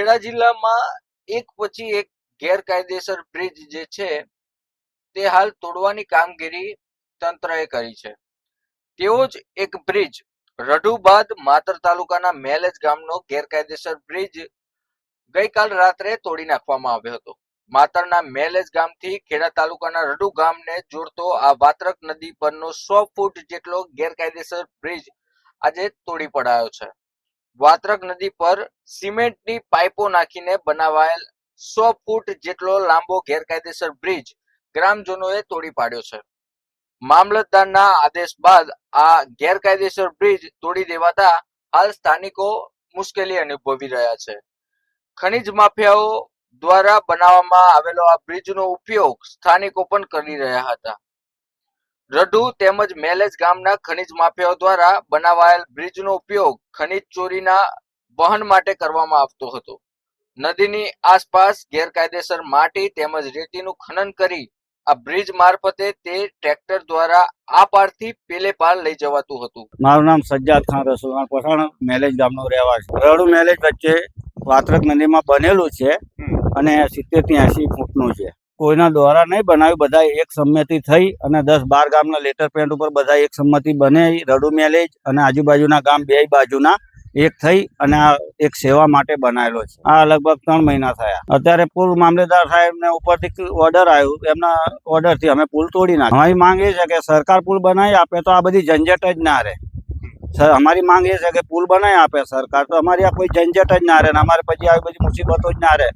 ખેડા જિલ્લામાં એક પછી એક ગેરકાયદેસર બ્રિજ જે છે, તે હાલ તોડવાની કામગીરી તંત્રએ કરી છે. તેવો જ એક બ્રિજ રઢુ બાદ માતર તાલુકાના મેલેજ ગામનો ગેરકાયદેસર બ્રિજ ગઈકાલ રાત્રે તોડી નાખવામાં આવ્યો હતો. માતરના મેલેજ ગામથી ખેડા તાલુકાના રડુ ગામને જોડતો આ વાત્રક નદી પરનો સો ફૂટ જેટલો ગેરકાયદેસર બ્રિજ આજે તોડી પડાયો છે. વાત્રક નદી પર સિમેન્ટની પાઇપો નાખીને બનાવાયેલ સો ફૂટ જેટલો લાંબો ગેરકાયદેસર બ્રિજ ગ્રામજનોએ તોડી પાડ્યો છે. મામલતદારના આદેશ બાદ આ ગેરકાયદેસર બ્રિજ તોડી દેવાતા હાલ સ્થાનિકો મુશ્કેલી અનુભવી રહ્યા છે. ખનિજ માફિયાઓ દ્વારા બનાવવામાં આવેલો આ બ્રિજનો ઉપયોગ સ્થાનિકો પણ કરી રહ્યા હતા. રઢુ તેમજ મેલેજ ગામના ખનિજ માફિયાઓ દ્વારા બનાવાયેલ બ્રિજનો ઉપયોગ ખનિજ ચોરીના વહન માટે કરવામાં આવતો હતો. નદીની આસપાસ ગેરકાયદેસર માટી તેમજ રેતીનું ખનન કરી આ બ્રિજ મારફતે તે ટ્રેક્ટર દ્વારા આ પારથી પેલે પાર લઈ જવાતું હતું. મારું નામ સજ્જાદ ખાન રસુલખાન પઠાણ મેલેજ ગામનો રહેવાસી. રડુ મેલેજ વચ્ચે વાત્રક નદીમાં બનેલું છે અને સિત્તેરથી એસી ફૂટનું છે. કોઈના દ્વારા નહીં બનાવ્યું. બધા એક સંમતિ થઈ અને દસ બાર ગામના લેટર પેન્ટ ઉપર બધા એક સંમતિ બને રડુ મેલેજ અને આજુબાજુના ગામ બે બાજુના એક થઈ અને આ એક સેવા માટે બનાવેલો છે. આ લગભગ ત્રણ મહિના થયા. અત્યારે પુલ મામલેદાર સાહેબને ઉપરથી ઓર્ડર આવ્યું. એમના ઓર્ડરથી અમે પુલ તોડી નાખ્યો. અમારી માંગ એ છે કે સરકાર પુલ બનાવી આપે તો આ બધી ઝંઝટ જ ના રહે. અમારી માંગ એ છે કે પુલ બનાવી આપે સરકાર તો અમારી આ કોઈ ઝંઝટ જ ના રહે અમારે પછી આવી બધી મુસીબતો જ ના રહે.